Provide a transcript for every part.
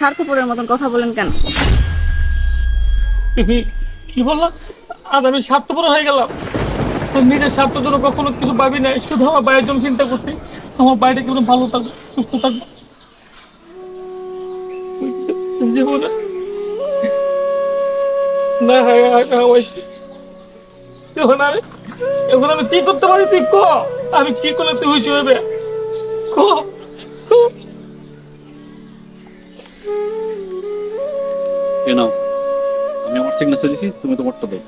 স্বার্থপরের মতন কথা বলেন কেন? কি বললাম আজ আমি স্বার্থপর হয়ে গেলাম। নিজের স্বার্থের জন্য কখনো কিছু ভাবি নাই, শুধু আমার বাইরের জন্য চিন্তা করছি। আমার বাইরে কেমন ভালো থাকবে, সুস্থ থাকবে? জীবনে না হয় এখন আমি এখন কি করতে পারি? তুই ক? আমি কি করলে তুই খুশি হবে ক? ক। এ নাও? আমি আমার সিগনেচার দিছি তুমি তোমারটা দাও।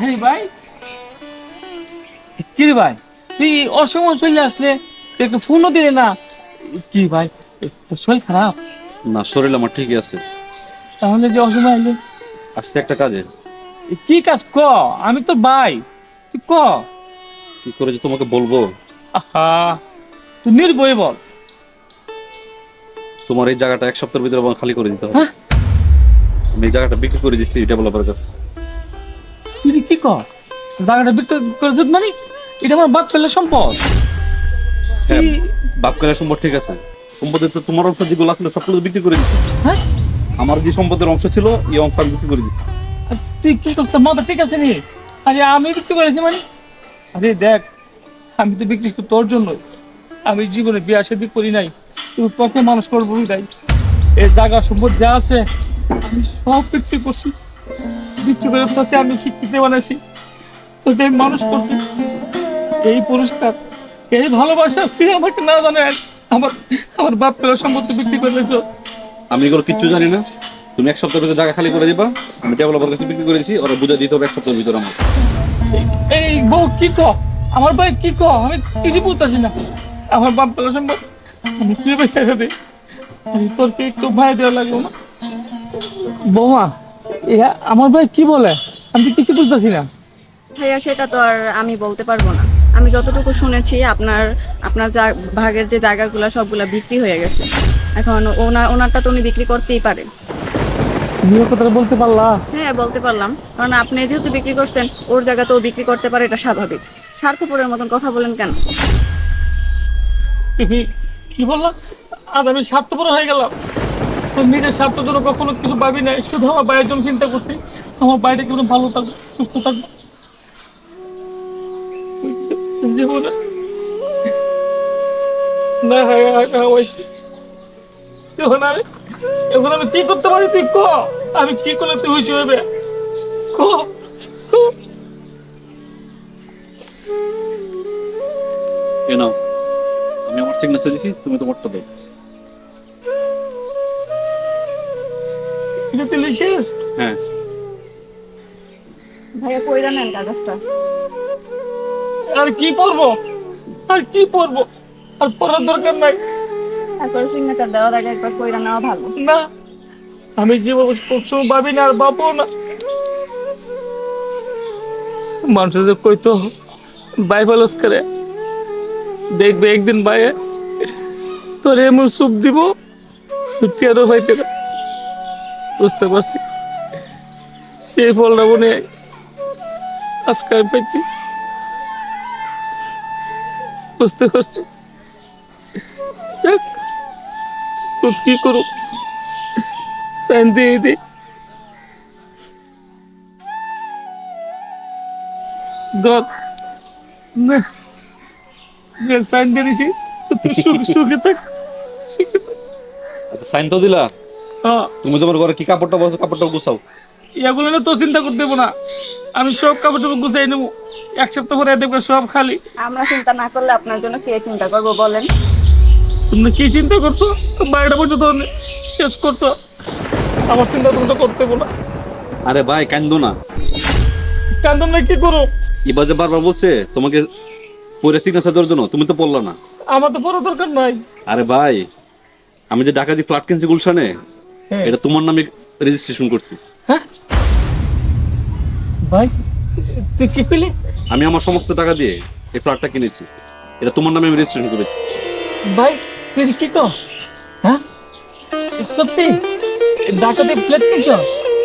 আরে ভাই কি রে ভাই? তুই অসময় চলে আসলে একটু ফোনও দিলে না। কি ভাই তোর শরীর খারাপ? না শরীর আমার ঠিকই আছে। তাহলে যে অসময় এলে? আসছে একটা কাজে। কি কাজ? ক আমি তো ভাই। তুই ক? কি করে যে তোমাকে বলব? আহা তুই নির্ভয় বল। তোমার এই জায়গাটা এক সপ্তাহের ভিতরে আমার খালি করে দিতে হবে। হ্যাঁ? আমি এই জায়গাটা বিক্রি করে দিচ্ছি ডেভেলপারের কাছে। তুই কি কর জায়গাটা বিক্রি করেছ মানে এটা আমার বাপ পেলে সম্পদ। হ্যাঁ তুই- বাপ কালের সম্পদ ঠিক আছে। সম্পদের তো তোমার অংশ যেগুলো আসলে সবগুলো বিক্রি করে দিচ্ছি হ্যাঁ? আমার যে সম্পদের অংশ ছিল এই অংশ আমি বিক্রি করে দিচ্ছি তুই কি করছিস মাথা ঠিক আছে নি? আরে আমি বিক্রি করেছি মানে আরে দেখ, আমি তো বিক্রি করি তোর জন্য আমি জীবনে বিয়া শাদি করি নাই তুই তোকে মানুষ করব তাই এই জায়গা সম্পদ যা আছে, আমি সব বিক্রি করছি। বিক্রি করে তোকে আমি শিক্ষিত বানাইছি। তোকে আমি মানুষ করছি। এই পুরস্কার, এই ভালোবাসা তুই আমাকে না জানেন আমার আমার বাপ পেলে সম্পত্তি বিক্রি করে। আমি এগুলো কিচ্ছু জানি না। তুমি এক সপ্তাহের ভিতরে জায়গা খালি করে দিবা আমি ডেভেলপারের কাছে বিক্রি করে দিচ্ছি ওরা বুঝে দিতে হবে এক সপ্তাহের ভিতরে আমার। এই বউ কি ক? আমার ভাই কি ক? আমি কিছু বুঝতেছি না। আমার বাপ পেলে সম্ভব আমি কি পয়সা দেবে তোর কি একটু ভাই দেওয়া লাগল না। বৌমা ইয়া আমার ভাই কি বলে? আমি কিছু বুঝতেছি না। ভাইয়া সেটা তো আর আমি বলতে পারব না। আমি যতটুকু শুনেছি আপনার আপনার যা- ভাগের যে জায়গাগুলো সবগুলো বিক্রি হয়ে গেছে। এখন ওনার ওনারটা তো উনি বিক্রি করতেই পারে। তুমিও কথাটা বলতে পারলা হ্যাঁ বলতে পারলাম কারণ আপনি যেহেতু বিক্রি করছেন ওর জায়গা তো ও বিক্রি করতে পারে এটা স্বাভাবিক স্বার্থপরের মতন কথা বলেন কেন তুমি কি বললাম আজ আমি স্বার্থপর হয়ে গেলাম নিজের স্বার্থের জন্য কখনো কিছু ভাবি নাই শুধু আমার বাইরের জন্য চিন্তা করছি আমার বাইরে কেমন ভালো থাকবে সুস্থ থাকবে জীবনে না হয় হয়েছে এখন আমি এখন আমি কি করতে পারি? তুই ক। আমি কি করলে তুই খুশি হবে ক ক। এ নাও আমি আমার সিগনেচার দিছি তুমি তোমারটা দাও। এটা হ্যাঁ। ভাইয়া কইরা নেন কাগজটা। আর কি পড়ব আর কি পড়ব আর পড়ার দরকার নাই। সিগনেচার দেওয়ার আগে একবার কইরা নেওয়া ভালো। না, আমি জীবন সবসময় ভাবি না আর বাপও না। মানুষ যে কইতো বাই ফলস করে দেখবে একদিন বাইয়ে তোর এমন সুপ দিব টেরো পাইতে না বুঝতে পারছি। সেই ফলটা হয় আজকে পাইছি। বুঝতে পারছি। যাক। কি করুক সাইন দিয়ে দে। ধর না না, সাইন দিয়ে দিছি। তো তুই সুখ- সুখে থাক সুখে থাক। আচ্ছা সাইন তো দিলা? হ্যাঁ। তুমি তোমার ঘরে কি কাপড়টা বসো কাপড়টা গুছাও? এগুলো নিয়ে তো চিন্তা করতে দেবো না। আমি সব কাপড় টাপড় গুছাই নেব। এক সপ্তাহ পরে দেখবে সব খালি। আমরা চিন্তা না করলে আপনার জন্য কে চিন্তা করব বলেন? তুমি কি চিন্তা করছ? বারোটা পর্যন্ত শেষ করতো আমার চিন্তা তুমি তো করতে না। আরে ভাই কান্দো না। কান্দন না কি করো? এবার যে বারবার বলছে তোমাকে পরে সিগনেচার দেওয়ার জন্য তুমি তো পড়লা না। আমার তো বড় দরকার নাই। আরে ভাই আমি যে ডাকাতি ফ্ল্যাট কিনছি গুলশানে হ্যাঁ। এটা তোমার নামে রেজিস্ট্রেশন করছি। হ্যাঁ? ভাই তুই কি পেলি? আমি আমার সমস্ত টাকা দিয়ে এই ফ্ল্যাটটা কিনেছি। এটা তোমার নামে আমি রেজিস্ট্রেশন করেছি। ভাই তুই কি কর হ্যাঁ? সত্যি? ডাকাতে ফ্ল্যাট কিনছ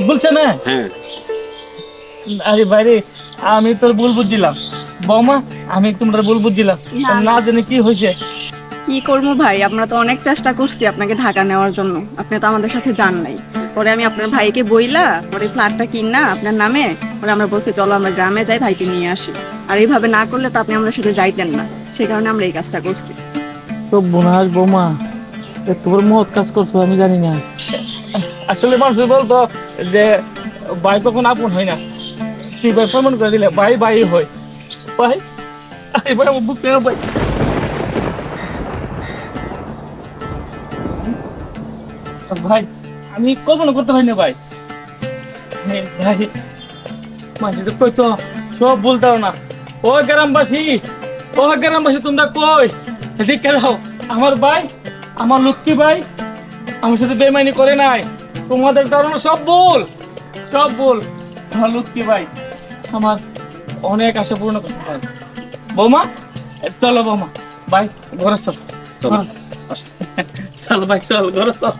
বলছে না হ্যাঁ? আরে বাইরে আমি তোর ভুল বুঝছিলাম বৌমা আমি তোমরা ভুল বুঝছিলাম না, জানি কি হয়েছে। কি করব ভাই? আমরা তো অনেক চেষ্টা করছি আপনাকে ঢাকা নেওয়ার জন্য। আপনি তো আমাদের সাথে যান নাই। পরে আমি আপনার ভাইকে বইলা পরে ফ্ল্যাটটা কিনা আপনার নামে পরে আমরা বলছি চলো আমরা গ্রামে যাই ভাইকে নিয়ে আসি। আর এইভাবে না করলে তো আপনি আমাদের সাথে যাইতেন না। সেই কারণে আমরা এই কাজটা করছি। তো বোনাস, বৌমা। বড় মহৎ কাজ করছ, আমি জানি না। আসলে মানুষ বলতো যে, ভাই কখন আপন হয় না। তুই ভাই প্রমাণ করে দিলে, ভাই ভাই হয়। ভাই আমার বুক ভাই? ভাই, আমি কল্পনা করতে পারি না ভাই ভাই, মানুষ তো সব বলতে না ও গ্রামবাসী ও গ্রামবাসী, তোমরা কই? এদিকে দাও আমার ভাই আমার লক্ষ্মী ভাই আমার সাথে বেমানি করে নাই। তোমাদের কারণে সব ভুল সব ভুল। আমার লক্ষ্মী ভাই আমার অনেক আশা পূর্ণ করতে পারে। বৌমা চলো বৌমা। ভাই ঘরে চল। চলো। চলো ভাই চল ঘরে চল।